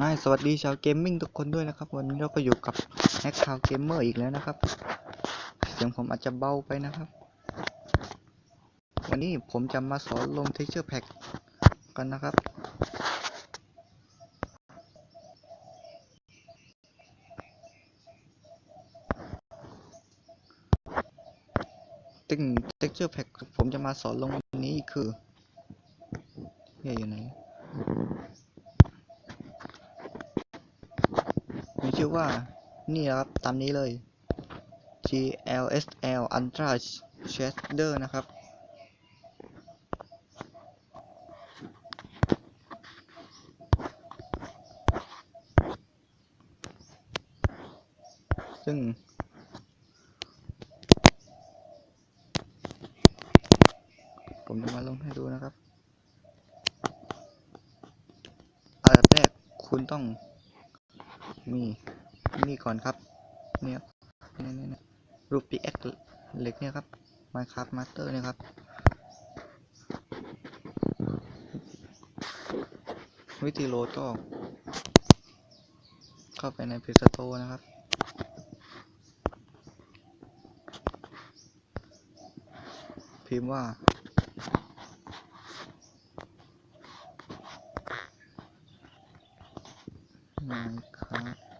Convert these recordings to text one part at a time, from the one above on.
ง่ายสวัสดีชาวเกมมิ่งทุกคนด้วยนะครับ วันนี้เราก็อยู่กับแฮกคาวเกมเมอร์อีกแล้วนะครับ เสียงผมอาจจะเบาไปนะครับ วันนี้ผมจะมาสอนลง texture pack กันนะครับตึง texture pack ผมจะมาสอนลงวันนี้คือเฮียอยู่ไหน ชื่อว่า นี่นะครับ ตามนี้เลย GLSL Ultra Shader นะครับ ซึ่งผมจะมาลงให้ดูนะครับอันดับแรกคุณต้องมี นี่ก่อนครับ เนี่ยเนี่ยเนี่ยรูปปีแอคเหล็กเนี่ยครับ Minecraft Master เนี่ยครับ วิธีโหลดก็เข้าไปใน Play Store นะครับ พิมพ์ว่า Minecraft คิด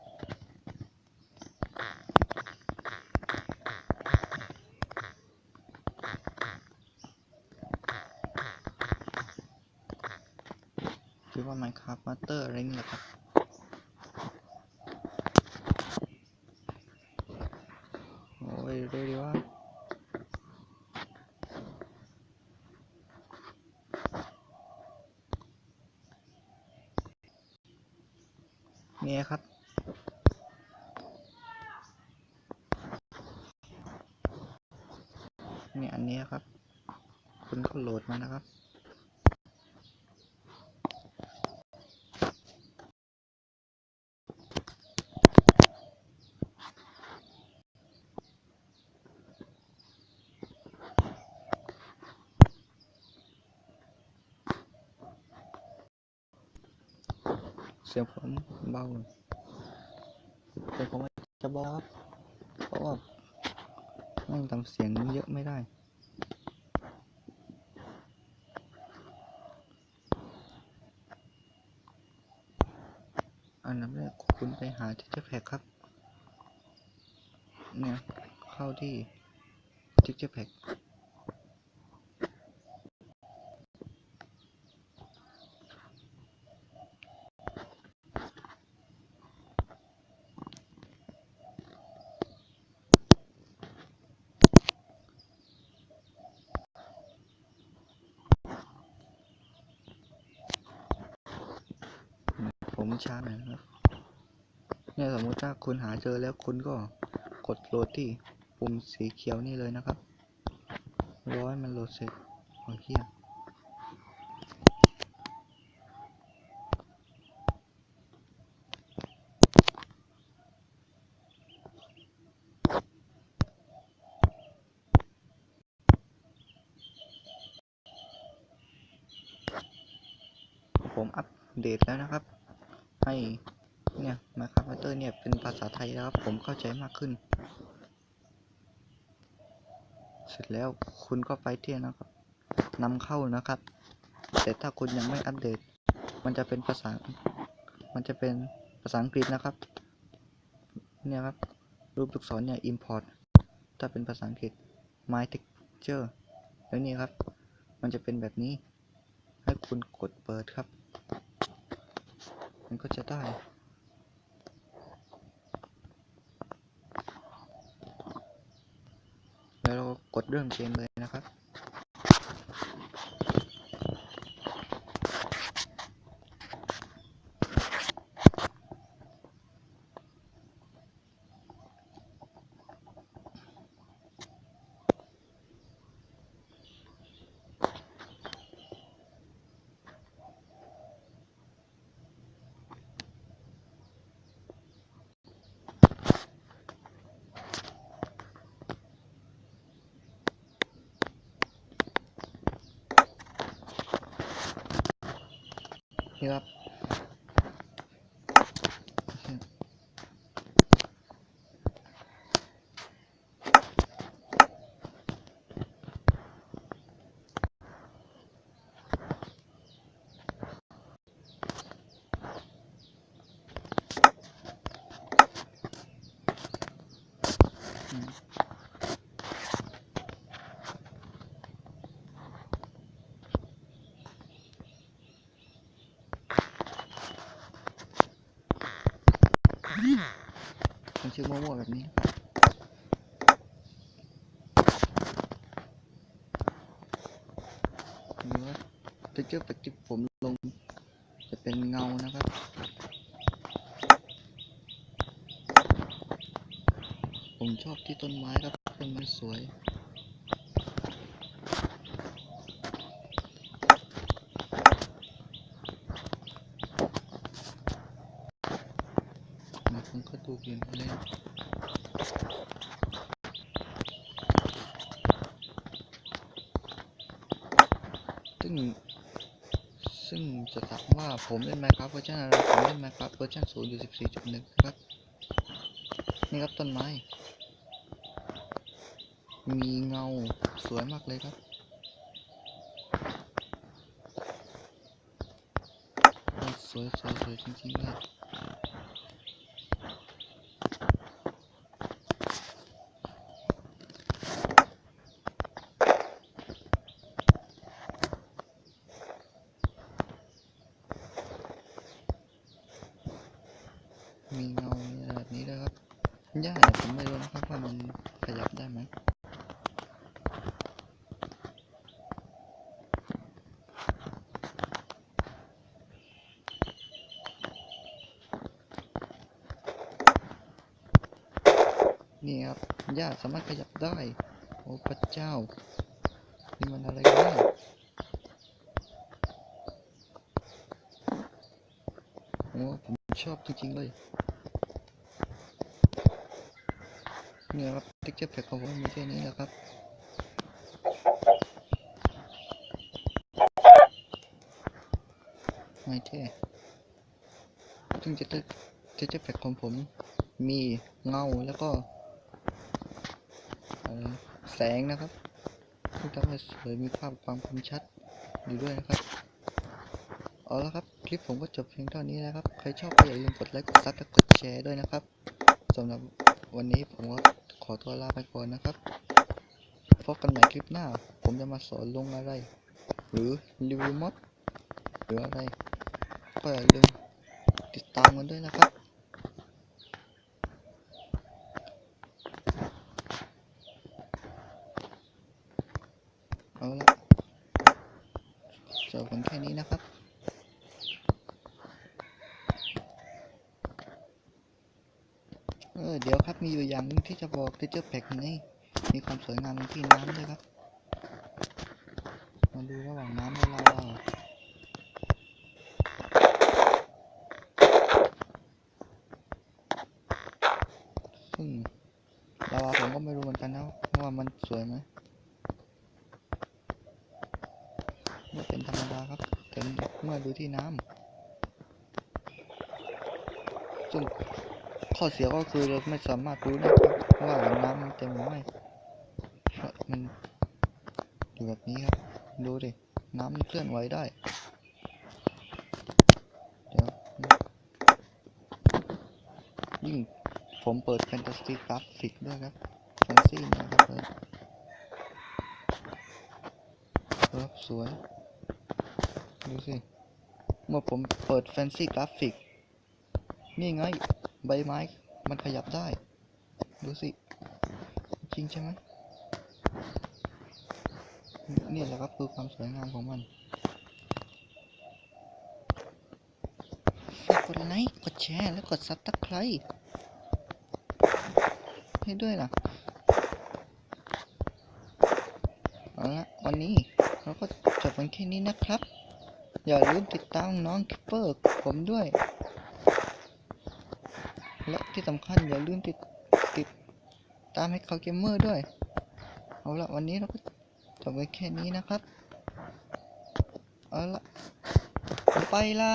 ว่า Minecraft Master อะไรนี่แหละครับโอ้ยเร็วดีว่าเนี่ยครับเนี่ยอันนี้ครับ คุณก็โหลดมานะครับ เสียงผมเบาเสียงผมจะเบาครับเพราะว่าไม่ทำเสียงเยอะไม่ได้อันดับแรกคุณไปหาที่จะแพ็กครับ เนี่ย เข้าที่ทิกเจอร์แพ็กผม ช้าหน่อยนะครับ เนี่ยสมมติถ้าคุณหาเจอแล้วคุณก็กดโหลดที่ปุ่มสีเขียวนี่เลยนะครับรอให้มันโหลดเสร็จโอเฮียผมอัปเดตแล้วนะครับ ให้เนี่ยมาครับมาเตอร์เนี่ยเป็นภาษาไทยแล้วครับผมเข้าใจมากขึ้น เสร็จแล้วคุณก็ไปที่นะครับนำเข้านะครับ แต่ถ้าคุณยังไม่อัปเดต มันจะเป็นภาษา มันจะเป็นภาษาอังกฤษนะครับ เนี่ยครับ รูปลูกศรเนี่ย import ถ้าเป็นภาษาอังกฤษ my texture แล้วนี่ครับ มันจะเป็นแบบนี้ ให้คุณกดเปิดครับ มันก็จะได้แล้วเรากดเริ่มเกมเลย ชื่อมั่วๆแบบนี้หรือว่าเทคเจอร์แฟกที่ผมลง จะเป็นเงานะครับผมชอบที่ต้นไม้ครับต้นไม้สวย มันคงก็ดูยืนเล่นซึ่ง ซึ่งจะถามว่าผมเล่น Minecraft เวอร์ชันอะไรผมเล่น Minecraft เวอร์ชัน0อยู่14.1นะครับ นี่ครับต้นไม้ มีเงาสวยมากเลยครับสวยสวยสวยจริงๆเลย มีเงาแบบนี้ด้วยครับ หญ้าเนี่ยผมไม่รู้นะครับว่ามันขยับได้ไหมนี่ครับหญ้าสามารถขยับได้ โอ้พระเจ้า นี่มันอะไรกันเนี่ยโอ้ผมชอบจริงๆเลย เนี่ยครับติ๊กเจอร์แพ็กของผมมีแค่นี้แหละครับไม่เท่ซึ่งจะติ๊กเจอร์แพ็กของผมมีเงาแล้วก็แสงนะครับที่ทำให้สวยมีภาพความคมชัดอยู่ด้วยนะครับเอาละครับ คลิปผมก็จบเพียงเท่านี้แล้วครับ ใครชอบก็อย่าลืมกดไลค์กดซับและกดแชร์ด้วยนะครับสำหรับวันนี้ผมก็ ขอตัวลาไปก่อนนะครับ พบกันใหม่คลิปหน้า ผมจะมาสอนลงอะไร หรือรีวิวมอดหรืออะไร ก็อย่าลืมติดตามกันด้วยนะครับ เอาละจบกันแค่นี้นะครับ เออเดี๋ยวครับมีอยู่อย่างหนึงที่จะบอก t e เจอร์แพ็กนี่มีความสวยงามที่น้ำด้วยครับ มาดูระหว่างน้ำและลาวาซึ่งลาวาผมก็ไม่รู้เหมือนกันนะว่ามันสวยไหมไม่เป็นธรรมดาครับแต่เมื่อดูที่น้ำซึ่ง ข้อเสียก็คือเราไม่สามารถรู้ได้ครับว่าน้ำมันเต็มหรือไม่เพราะมันอยู่แบบนี้ครับ ดูดิ น้ำมันเคลื่อนไหวได้ เดี๋ยว ยิ่งผมเปิดแฟนตาซีกราฟิกด้วยครับแฟนซีนะครับเปิดครับสวย ดูสิ เมื่อผมเปิดแฟนซีกราฟิก นี่ไง ใบไม้มันขยับได้ ดูสิ จริงใช่ไหมนี่แหละครับคือความสวยงามของมันฝากกดไลค์กดแชร์ และกดซับตะไคร้ให้ด้วยล่ะเอาละวันนี้เราก็จบกันแค่นี้นะครับ อย่าลืมติดตามน้องคิปเปอร์ผมด้วย และที่สำคัญอย่าลืมติดติดตามให้เขาเกมเมอร์ด้วย เอาละวันนี้เราก็จบไปแค่นี้นะครับ เอาละไปละ